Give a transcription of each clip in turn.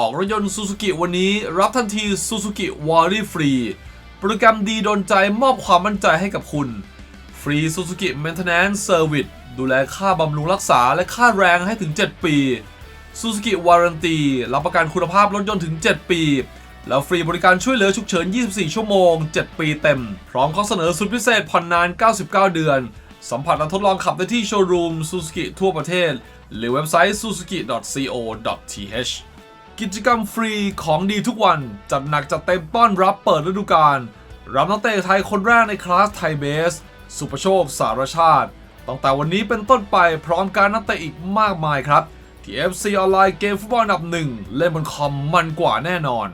ออกรถยนต์ซูซูกิวันนี้รับทันทีซูซูกิวอรี่ฟรีโปรแกรมดีโดนใจมอบความมั่นใจให้กับคุณ ฟรีซูซูกิ Maintenance Service ดูแลค่าบำรุงรักษาและค่าแรงให้ถึง 7 ปีซูซูกิวารันตีรับประกันคุณภาพรถยนต์ถึง 7 ปี แล้วฟรีบริการช่วยเหลือฉุกเฉิน 24 ชั่วโมง 7 ปีเต็ม พร้อมข้อเสนอสุดพิเศษผ่อนนาน 99 เดือน สัมผัสและทดลองขับได้ที่โชว์รูมซูซูกิทั่วประเทศ หรือเว็บไซต์ suzuki.co.th กิจกรรมฟรีของดีทุกวัน จัดหนักจัดเต็มต้อนรับเปิดฤดูกาลรับนักเตะไทยคนแรกในคลาสไทยเบส สุประโชค สารชาติ ตั้งแต่วันนี้เป็นต้นไปพร้อมการนักเตะอีกมากมายครับ ที่ FC ออนไลน์เกมฟุตบอลอันดับหนึ่งเล่นบนคอมมันกว่าแน่นอน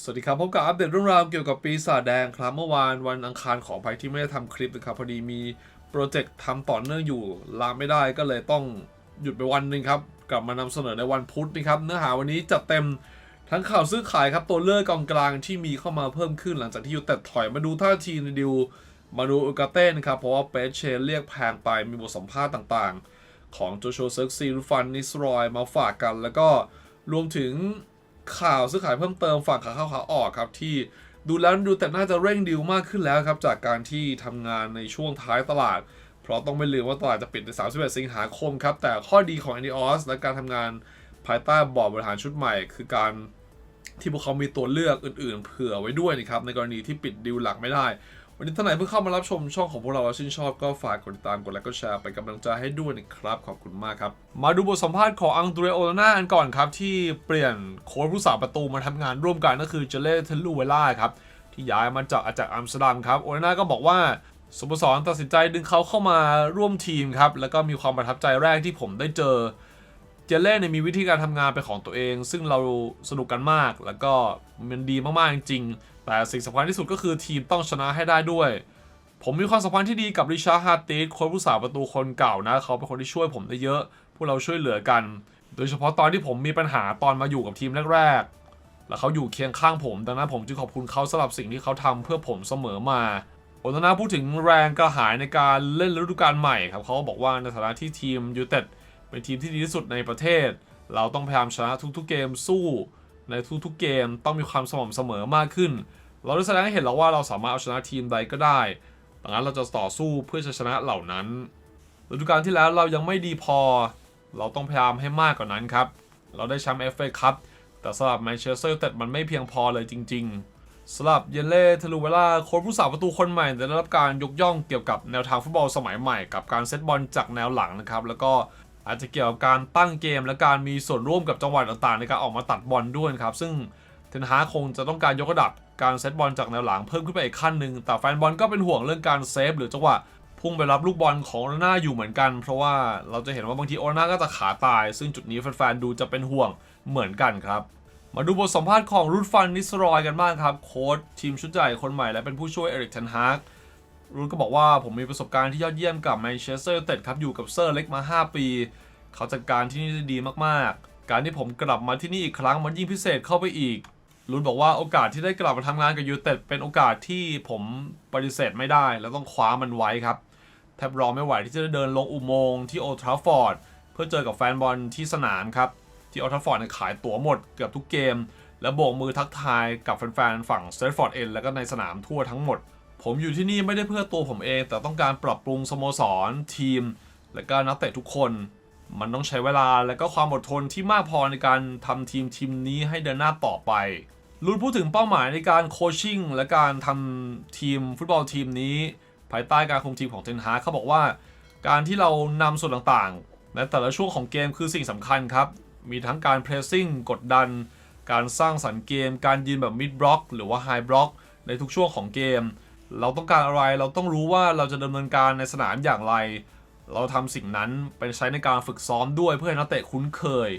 สวัสดีครับพบกับอัปเดตเรื่องราวเกี่ยวกับปีศาจแดงครับเมื่อวานวันอังคารขออภัยที่ไม่ได้ทำคลิปนะครับพอดีมีโปรเจกต์ทำต่อเนื่องอยู่ลาไม่ได้ก็เลยต้องหยุดไปวันหนึ่งครับ กลับมานำเสนอในวันพุธนะครับ เนื้อหาวันนี้จัดเต็มทั้งข่าวซื้อขายครับตัวเลือกกองกลางที่มีเข้ามาเพิ่มขึ้นหลังจากที่ยูเต็ดถอยมาดูท่าทีในดิวมาดูอุกาเต้นครับ เพราะว่าเปเชเรียกแพงไปมีบทสัมภาษณ์ต่างๆ ของโจโชเซิร์กซีรูฟันนิสรอยมาฝากกัน แล้วก็รวมถึงข่าวซื้อขายเพิ่มเติมฝั่งขาเข้าขาออกครับที่ดูแล้วดูแต่น่าจะเร่งดิวมากขึ้นแล้วครับจากการที่ทำงานในช่วงท้ายตลาด เพราะต้องไม่ลืมว่าตลาดจะปิดใน 31 สิงหาคมครับ แต่ข้อดีของ a n i o s และการทำงานภายใต้บอร์ดบริหารชุดใหม่ คือการที่พวกเขามีตัวเลือกอื่นๆ เผื่อไว้ด้วยนะครับ ในกรณีที่ปิดดิวหลักไม่ได้ วันนี้ท่านไหนเพิ่งเข้ามารับชมช่องของพวกเราแล้วชื่นชอบก็ฝากกดติดตามกดไลค์กดแชร์เป็นกำลังใจให้ด้วยนะครับ ขอบคุณมากครับ มาดูบทสัมภาษณ์ของอังเดรโอลนากันก่อนครับ ที่เปลี่ยนโค้ชผู้สาประตูมาทำงานร่วมกันก็คือเจเล่เทลูเวล่าครับที่ย้ายมาจากอาจากอัมสเตอร์ดัมครับโอลนาก็บอกว่า สโมสรตัดสินใจดึงเขาเข้ามาร่วมทีมครับ แล้วก็มีความประทับใจแรกที่ผมได้เจอ เจเล่เนี่ยมีวิธีการทำงานเป็นของตัวเอง ซึ่งเราสนุกกันมาก แล้วก็มันดีมากๆจริงๆ แต่สิ่งสำคัญที่สุดก็คือทีมต้องชนะให้ได้ด้วย ผมมีความสัมพันธ์ที่ดีกับริชาร์ดฮาร์ติสโค้ชผู้สาประตูคนเก่านะ เขาเป็นคนที่ช่วยผมได้เยอะ พวกเราช่วยเหลือกัน โดยเฉพาะตอนที่ผมมีปัญหาตอนมาอยู่กับทีมแรกๆ แล้วเขาอยู่เคียงข้างผม ดังนั้นผมจึงขอบคุณเขาสำหรับสิ่งที่เขาทำเพื่อผมเสมอมา โอนานาพูดถึงแรงกระหายในการเล่นฤดูกาลใหม่ครับเขาก็บอกว่าในฐานะที่ทีมยูเต็ดเป็นทีมที่ดีที่สุดในประเทศ เราต้องพยายามชนะทุกๆเกมสู้ในทุกๆเกมต้องมีความสม่ำเสมอมากขึ้น เราได้แสดงให้เห็นแล้วว่าเราสามารถเอาชนะทีมใดก็ได้ดังนั้นเราจะต่อสู้เพื่อชนะเหล่านั้นฤดูกาลที่แล้วเรายังไม่ดีพอ เราต้องพยายามให้มากกว่านั้นครับ เราได้แชมป์เอฟเอคัพแต่สำหรับแมนเชสเตอร์ยูไนเต็ดมันไม่เพียงพอเลยจริง ๆ สำหรับเยเล่เทลูเวล่าโค้ชผู้สาประตูคนใหม่ได้รับการยกย่องเกี่ยวกับแนวทางฟุตบอลสมัยใหม่กับการเซตบอลจากแนวหลังนะครับ แล้วก็อาจจะเกี่ยวกับการตั้งเกมและการมีส่วนร่วมกับจังหวะต่างๆ ในการออกมาตัดบอลด้วยครับซึ่งเทนฮาคงจะต้องการยกระดับการเซตบอลจากแนวหลังเพิ่มขึ้นไปอีกขั้นหนึ่งแต่แฟนบอลก็เป็นห่วงเรื่องการเซฟหรือจังหวะพุ่งไปรับลูกบอลของโอนาน่าอยู่เหมือนกัน เพราะว่าเราจะเห็นว่าบางทีโอนาน่าก็จะขาตาย ซึ่งจุดนี้แฟนๆดูจะเป็นห่วงเหมือนกันครับ มาดูบทสัมภาษณ์ของรูดฟันนิสรอยกันบ้างครับ โค้ชทีมชุดใหญ่คนใหม่และเป็นผู้ช่วยเอริกเทนฮากรูดก็บอกว่าผมมีประสบการณ์ที่ยอดเยี่ยมกับแมนเชสเตอร์ยูไนเต็ดครับอยู่กับเซอร์เล็กมา 5 ปี เขาจัดการที่นี่ได้ดีมากๆ การที่ผมกลับมาที่นี่อีกครั้งมันยิ่งพิเศษเข้าไปอีกรุนบอกว่าโอกาสที่ได้กลับมาทำงานกับยูไนเต็ดเป็นโอกาสที่ผมปฏิเสธไม่ได้ แล้วต้องคว้ามันไว้ครับแทบรอไม่ไหวที่จะได้เดินลงอุโมงค์ที่โอทราฟอร์ดเพื่อเจอกับแฟนบอลที่สนามครับ ที่โอทราฟอร์ดขายตั๋วหมดเกือบทุกเกม และโบกมือทักทายกับแฟนๆฝั่งสเตทฟอร์ดเอ็นแล้วก็ในสนามทั่วทั้งหมด ผมอยู่ที่นี่ไม่ได้เพื่อตัวผมเอง แต่ต้องการปรับปรุงสโมสร ทีม และก็นักเตะทุกคน มันต้องใช้เวลาและก็ความอดทนที่มากพอในการทำทีมทีมนี้ให้เดินหน้าต่อไปลุนพูดถึงเป้าหมายในการโคชชิ่งและการทำทีมฟุตบอลทีมนี้ ภายใต้การคุมทีมของเทนฮาเขาบอกว่า การที่เรานำส่วนต่างๆในแต่ละช่วงของเกมคือสิ่งสำคัญครับ มีทั้งการเพรสซิ่งกดดัน การสร้างสรรค์เกม การยืนแบบมิดบล็อกหรือว่าไฮบล็อกในทุกช่วงของเกม เราต้องการอะไรเราต้องรู้ว่าเราจะดำเนินการในสนามอย่างไร เราทำสิ่งนั้นไปใช้ในการฝึกซ้อมด้วยเพื่อให้นักเตะคุ้นเคย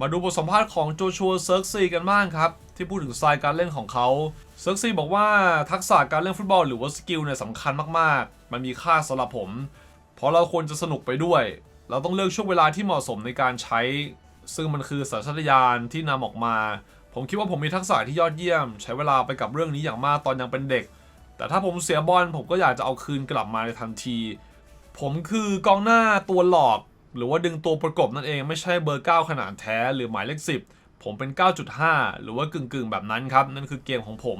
มาดูบทสัมภาษณ์ของโจชัวเซิร์กซีกันบ้างครับ ที่พูดถึงสไตล์การเล่นของเขาเซิร์กซีบอกว่าทักษะการเล่นฟุตบอลหรือว่าสกิลเนี่ยสำคัญมากๆ มันมีค่าสำหรับผม เพราะเราควรจะสนุกไปด้วย เราต้องเลือกช่วงเวลาที่เหมาะสมในการใช้ ซึ่งมันคือสัญชาตญาณที่นำออกมา ผมคิดว่าผมมีทักษะที่ยอดเยี่ยม ใช้เวลาไปกับเรื่องนี้อย่างมากตอนยังเป็นเด็ก แต่ถ้าผมเสียบอลผมก็อยากจะเอาคืนกลับมาในทันที ผมคือกองหน้าตัวหลอก หรือว่าดึงตัวประกบนั่นเองไม่ใช่เบอร์ 9 ขนาดแท้หรือหมายเลข10 ผมเป็น 9.5 หรือว่ากึ่งๆ แบบนั้นครับนั่นคือเกมของผม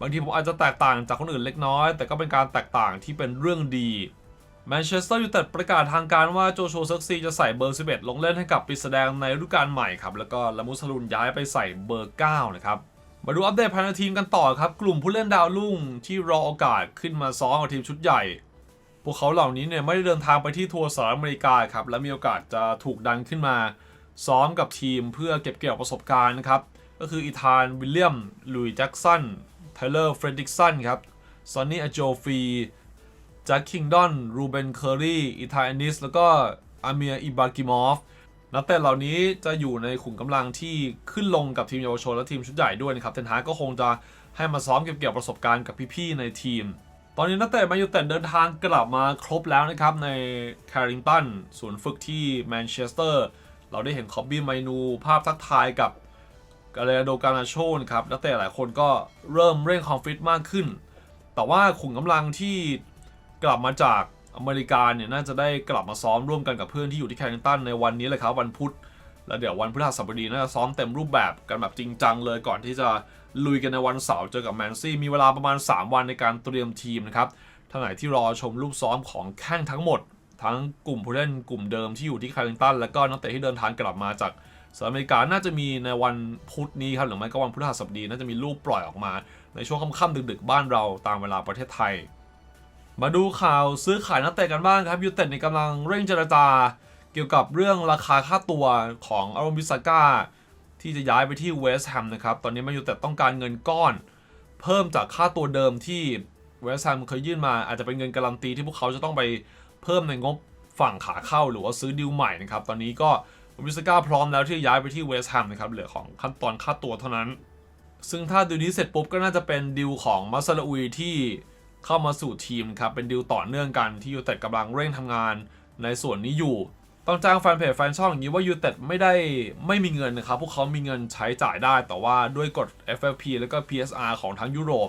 บางทีผมอาจจะแตกต่างจากคนอื่นเล็กน้อย แต่ก็เป็นการแตกต่างที่เป็นเรื่องดี แมนเชสเตอร์ยูไนเต็ดประกาศทางการว่าโจโชเซิร์กซีจะใส่เบอร์ 11 ลงเล่นให้กับปีแสดงในฤดูกาลใหม่ครับ แล้วก็ลามุสลุนย้ายไปใส่เบอร์ 9 นะครับ มาดูอัปเดตภายในทีมกันต่อครับ กลุ่มผู้เล่นดาวรุ่งที่รอโอกาสขึ้นมาซ้อมกับทีมชุดใหญ่ พวกเขาเหล่านี้เนี่ยไม่ได้เดินทางไปที่ทัวร์สหรัฐอเมริกาครับ และมีโอกาสจะถูกดันขึ้นมา ซ้อมกับทีมเพื่อเก็บเกี่ยวประสบการณ์นะครับ ก็คืออีธานวิลเลียมลุยแจ็กสันไทเลอร์เฟรดิกสันครับซอนนี่อโจฟี จ็คคิงดอนรูเบนเคอรีอีธาอนิสแล้วก็อาเมียอิบากิมอฟนักเตะเหล่านี้จะอยู่ในขุมกำลังที่ขึ้นลงกับทีมเยาวชนและทีมชุดใหญ่ด้วยนะครับเทนฮากก็คงจะให้มาซ้อมเก็บเกี่ยวประสบการณ์กับพี่ๆในทีม ตอนนี้นักเตะแมนยูเต็ดเดินทางกลับมาครบแล้วนะครับ ในแคริงตันศูนย์ฝึกที่แมนเชสเตอร์เราได้เห็นคอบบี้ไมนูภาพทักทายกับกาเลโดกานาโชนครับนักเตะหลายคนก็เริ่มเร่งความฟิตมากขึ้น แต่ว่าขุมกำลังที่ กลับมาจากอเมริกาเนี่ยน่าจะได้กลับมาซ้อมร่วมกันกับเพื่อนที่อยู่ที่แคริงตันในวันนี้เลยครับวันพุธแล้วเดี๋ยววันพฤหัสบดีน่าจะซ้อมเต็มรูปแบบกันแบบจริงจังเลยก่อนที่จะลุยกันในวันเสาร์เจอกับแมนซี่มีเวลาประมาณ 3 วันในการเตรียมทีมนะครับท่านไหนที่รอชมรูปซ้อมของแข้งทั้งหมด ทั้งกลุ่มผู้เล่นกลุ่มเดิมที่อยู่ที่แคริงตัน แล้วก็นักเตะที่เดินทางกลับมาจากสหรัฐอเมริกาน่าจะมีในวันพุธนี้ครับหรือไม่ก็วันพฤหัสบดีน่าจะมีรูปปล่อยออกมา ในช่วงค่ำๆดึกๆบ้านเราตามเวลาประเทศไทย มาดูข่าวซื้อขายนักเตะกันบ้างครับยูเต็ดในกำลังเร่งเจรจา เกี่ยวกับเรื่องราคาค่าตัวของอารมบิสก้าที่จะย้ายไปที่เวสต์แฮมนะครับ ตอนนี้มนยูเต็ดต้องการเงินก้อน เพิ่มจากค่าตัวเดิมที่เวสต์แฮมเคยยื่นมาอาจจะเป็นเงินการันตีที่พวกเขาจะต้องไปเพิ่มในงบฝั่งขาเข้าหรือว่าซื้อดิวใหม่นะครับตอนนี้ก็อารมบิสก้าพร้อมแล้วที่จะย้ายไปที่เวสต์แฮมนะครับเหลือของขั้นตอนค่าตัวเท่านั้น ซึ่งถ้าดิวนี้เสร็จปุ๊บก็น่าจะเป็นดิวของมาซาลอุยที่ เข้ามาสู่ทีมครับเป็นดิวต่อเนื่องกันที่ยูเต็ดกำลังเร่งทำงานในส่วนนี้อยู่ ต้องจ้างแฟนเพจแฟนช่องอย่างนี้ว่ายูเต็ดไม่ได้ไม่มีเงินนะครับ พวกเขามีเงินใช้จ่ายได้ แต่ว่าด้วยกฎ FFP แล้วก็ PSR ของทั้งยุโรป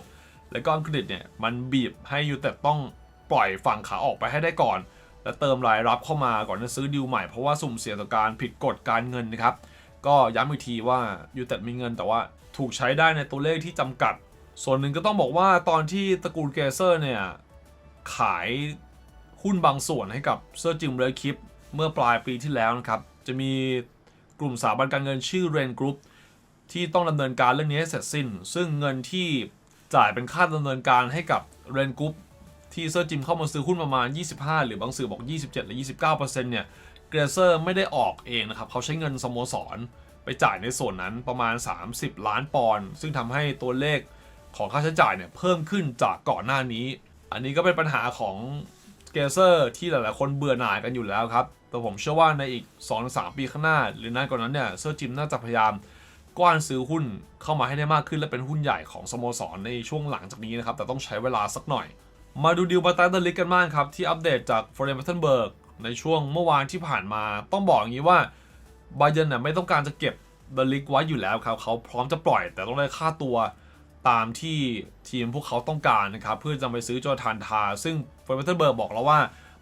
และก็อังกฤษเนี่ยมันบีบให้ยูเต็ดต้องปล่อยฝั่งขาออกไปให้ได้ก่อน และเติมรายรับเข้ามาก่อนจะซื้อดิวใหม่เพราะว่าสุ่มเสี่ยงต่อการผิดกฎการเงินนะครับก็ย้ำอีกทีว่ายูเต็ดมีเงินแต่ว่าถูกใช้ได้ในตัวเลขที่จำกัด ส่วนหนึ่งก็ต้องบอกว่าตอนที่ตระกูลเกเซอร์เนี่ย ขายหุ้นบางส่วนให้กับเซอร์จิมเรคิปเมื่อปลายปีที่แล้วนะครับ จะมีกลุ่มสถาบันการเงินชื่อเรนกรุ๊ปที่ต้องดำเนินการเรื่องนี้ให้เสร็จสิ้น ซึ่งเงินที่จ่ายเป็นค่าดำเนินการให้กับเรนกรุ๊ปที่เซอร์จิมเข้ามาซื้อหุ้นประมาณ 25 หรือบางสื่อบอก 27 หรือ 29%เนี่ยเกรเซอร์ไม่ได้ออกเองนะครับ เขาใช้เงินสโมสร ไปจ่ายในส่วนนั้นประมาณ 30 ล้านปอนด์ซึ่งทำให้ตัวเลข ของค่าใช้จ่ายเนี่ยเพิ่มขึ้นจากก่อนหน้านี้ อันนี้ก็เป็นปัญหาของเกเซอร์ที่หลายๆ คนเบื่อหน่ายกันอยู่แล้วครับ แต่ผมเชื่อว่าในอีก 2-3 ปีข้างหน้า หรือนานกว่านั้นเนี่ยเซอร์จิมน่าจะพยายามกว้านซื้อหุ้นเข้ามาให้ได้มากขึ้นและเป็นหุ้นใหญ่ของสโมสรในช่วงหลังจากนี้นะครับ แต่ต้องใช้เวลาสักหน่อย มาดูดิวบาตาเดลิกกันบ้างครับ ที่อัปเดตจากฟอร์เรนเบทเบิร์กในช่วงเมื่อวานที่ผ่านมา ต้องบอกอย่างนี้ว่าบาเยนเนี่ยไม่ต้องการจะเก็บเดลิกไว้อยู่แล้วครับเขาพร้อมจะปล่อย แต่ต้องได้ค่าตัว ตามที่ทีมพวกเขาต้องการนะครับ เพื่อจะไปซื้อโจทานทา ซึ่งเฟอร์เบเตอร์เบิร์กบอกแล้วว่า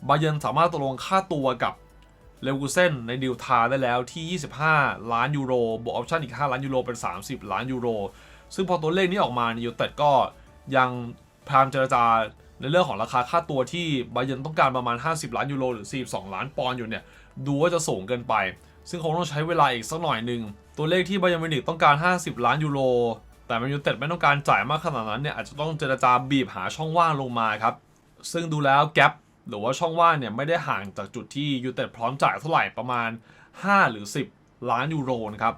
บาเยนสามารถตกลงค่าตัวกับเลวูเซนในดิวทาได้แล้วที่ 25 ล้านยูโรบวกออปชั่นอีก 5 ล้านยูโรเป็น 30 ล้านยูโร ซึ่งพอตัวเลขนี้ออกมาในยูเต็ดก็ยังพยายามเจรจาในเรื่องของราคาค่าตัวที่บาเยนต้องการประมาณ 50 ล้านยูโรหรือ 42 ล้านปอนด์อยู่เนี่ย ดูว่าจะสูงเกินไป ซึ่งคงต้องใช้เวลาอีกสักหน่อยหนึ่ง ตัวเลขที่บาเยนมินิกต้องการ 50 ล้านยูโร แต่แมนยูเต็ดไม่ต้องการจ่ายมากขนาดนั้นเนี่ยอาจจะต้องเจรจาบีบหาช่องว่างลงมาครับ ซึ่งดูแล้วแกลบหรือว่าช่องว่างเนี่ยไม่ได้ห่างจากจุดที่ยูเต็ดพร้อมจ่ายเท่าไหร่ประมาณ 5 หรือ 10 ล้านยูโรนะครับ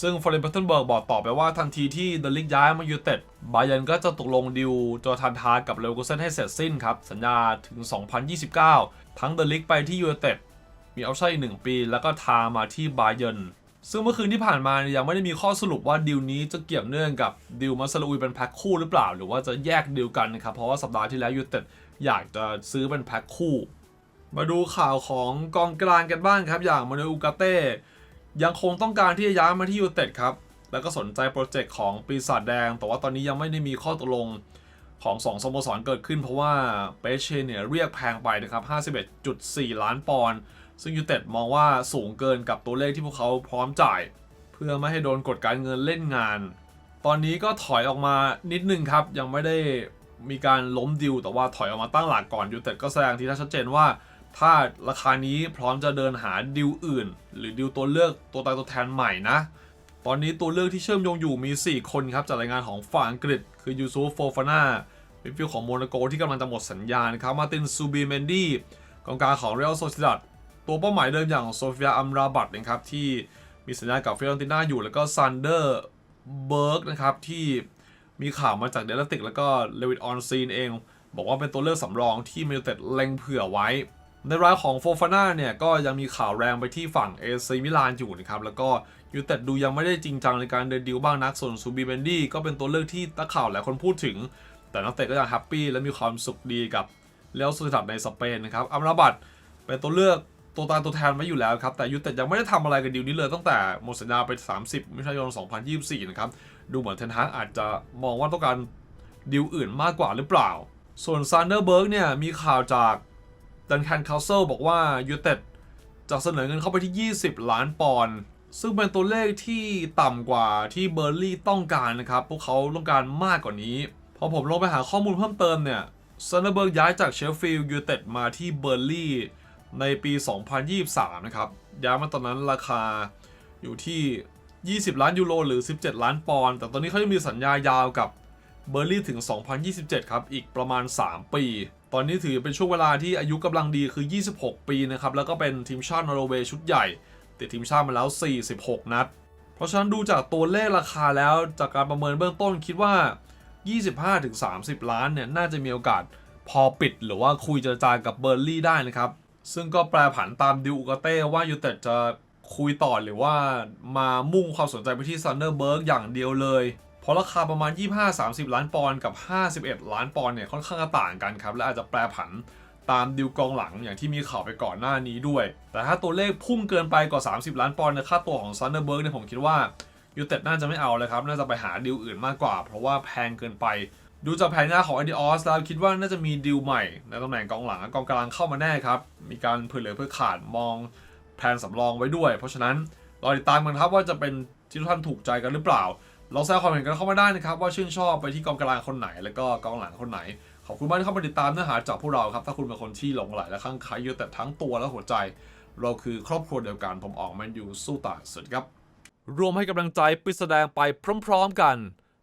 ซึ่งฟอร์เรนเบตเทนเบิร์กบอกต่อไปว่าทันทีที่เดลิกย้ายมายูเต็ดบาเยนก็จะตกลงดิวจอทันทากับเลวกูเซนให้เสร็จสิ้นครับ สัญญาถึง 2029 ทั้งเดลิกไปที่ยูเต็ดมีออปชั่นอีกหนึ่งปี แล้วก็ทามาที่บาเยน ซึ่งเมื่อคืนที่ผ่านมาเนี่ยยังไม่ได้มีข้อสรุปว่าดิวนี้จะเกี่ยวเนื่องกับดิวมาซาลูยเป็นแพ็คคู่หรือเปล่า หรือว่าจะแยกดิวกันนะครับ เพราะว่าสัปดาห์ที่แล้วยูเต็ดอยากจะซื้อเป็นแพ็คคู่ มาดูข่าวของกองกลางกันบ้างครับ อย่างมานูอุกาเต้ยังคงต้องการที่จะย้ายมาที่ยูเต็ดครับ แล้วก็สนใจโปรเจกต์ของปีศาจแดง แต่ว่าตอนนี้ยังไม่ได้มีข้อตกลงของสองสโมสรเกิดขึ้น เพราะว่าเปเช่เนี่ยเรียกแพงไปนะครับ 51.4 ล้านปอนด์ ซึ่งยูเต็ดมองว่าสูงเกินกับตัวเลขที่พวกเขาพร้อมจ่าย เพื่อไม่ให้โดนกดการเงินเล่นงาน ตอนนี้ก็ถอยออกมานิดนึงครับ ยังไม่ได้มีการล้มดิวแต่ว่าถอยออกมาตั้งหลักก่อนยูเต็ดก็แสดงทีท่าชัดเจนว่า ถ้าราคานี้พร้อมจะเดินหาดิวอื่น หรือดิวตัวเลือกตัวตายตัวแทนใหม่นะ ตอนนี้ตัวเลือกที่เชื่อมโยงอยู่มี 4 คนครับจากรายงานของฝั่งอังกฤษ คือยูซูฟโฟฟาน่าเป็นฟิลของโมนาโกที่กำลังจะหมดสัญญานะครับมาตินซูบีเมนดี้กองกลางของเรอัลโซซิดัด ตัวเป้าหมายเดิมอย่างโซเฟียอัมราบัตนะครับที่มีสัญญากับเฟิออนติน่าอยู่แล้วก็ซันเดอร์เบิร์กนะครับที่มีข่าวมาจากเดลติกแล้วก็เลวิดออนซีนเอง บอกว่าเป็นตัวเลือกสำรองที่มิลเต็ดเล็งเผื่อไว้ ในรายของโฟฟาน่าเนี่ยก็ยังมีข่าวแรงไปที่ฝั่งเอซีมิลานอยู่นะครับแล้วก็ยูเต็ดดูยังไม่ได้จริงจังในการเดินดิวบ้างนักส่วนซูบีเบนดี้ก็เป็นตัวเลือกที่นักข่าวหลายคนพูดถึง แต่นักเตะก็ยังแฮปปี้และมีความสุขดีกับเลอัลโซซิดัดในสเปนนะครับอัมราบัตเป็นตัวเลือก ตัวตามตัวแทนไว้อยู่แล้วครับ แต่ยูเต็ดยังไม่ได้ทำอะไรกับดิวนี้เลยตั้งแต่หมดสัญญาไป 30 มิถุนายน 2024 นะครับ ดูเหมือนเทนฮากอาจจะมองว่าต้องการดิวอื่นมากกว่าหรือเปล่า ส่วนซานเดอร์เบิร์กเนี่ยมีข่าวจากดันแคนคาสเซิลบอกว่ายูเต็ดจะเสนอเงินเข้าไปที่ 20 ล้านปอนด์ซึ่งเป็นตัวเลขที่ต่ำกว่าที่เบอร์ลี่ต้องการนะครับ พวกเขาต้องการมากกว่านี้ พอผมลงไปหาข้อมูลเพิ่มเติมเนี่ยซันเดอร์เบิร์กย้ายจากเชฟฟิลด์ยูเต็ดมาที่เบอร์ลี่ ในปี 2023 นะครับย้ายมาตอนนั้นราคาอยู่ที่ 20 ล้านยูโรหรือ 17 ล้านปอนด์แต่ตอนนี้เขายังมีสัญญายาวกับเบอร์ลี่ถึง 2027 ครับ อีกประมาณ 3 ปี ตอนนี้ถือเป็นช่วงเวลาที่อายุกำลังดีคือ 26 ปีนะครับ แล้วก็เป็นทีมชาตินอร์เวย์ชุดใหญ่ ติดทีมชาติมาแล้ว 46 นัด เพราะฉะนั้นดูจากตัวเลขราคาแล้วจากการประเมินเบื้องต้นคิดว่า 25-30 ล้านเนี่ย น่าจะมีโอกาสพอปิดหรือว่าคุยเจรจากับเบอร์ลี่ได้นะครับ ซึ่งก็แปลผันตามดิวอุกาเต้ว่ายูเต็ดจะคุยต่อหรือว่ามามุ่งความสนใจไปที่ซันเดอร์เบิร์กอย่างเดียวเลย เพราะราคาประมาณ 25-30 ล้านปอนด์กับ 51 ล้านปอนด์เนี่ยค่อนข้างต่างกันครับ และอาจจะแปลผันตามดิวกองหลังอย่างที่มีข่าวไปก่อนหน้านี้ด้วย แต่ถ้าตัวเลขพุ่งเกินไปกว่า 30 ล้านปอนด์ในค่าตัวของซันเดอร์เบิร์กเนี่ยผมคิดว่ายูเต็ดน่าจะไม่เอาเลยครับ น่าจะไปหาดิวอื่นมากกว่า เพราะว่าแพงเกินไป ดูจากแผนงานของ a อ d ออสแล้วคิดว่าน่าจะมีดีลใหม่ในตำแหน่งกองหลังกองกลางเข้ามาแน่ครับ มีการเผื่อเหลือเพื่อขาดมองแผนสำรองไว้ด้วย เพราะฉะนั้นรอติดตามกันครับว่าจะเป็นที่ทุกท่านถูกใจกันหรือเปล่าลองแสดงความเห็นกันเข้ามาได้นะครับ ว่าชื่นชอบไปที่กองกลางคนไหน แล้วก็กองหลังคนไหน ขอบคุณมากที่เข้ามาติดตามเนื้อหาจากพวกเราครับถ้าคุณเป็นคนที่หลงใหลและข้างใครอยู่แต่ทั้งตัวและหัวใจ เราคือครอบครัวเดียวกันผมออกแมนยูสู้ตายสวัสดีครับรวมให้กำลังใจปิดแสดงไปพร้อม ๆ กัน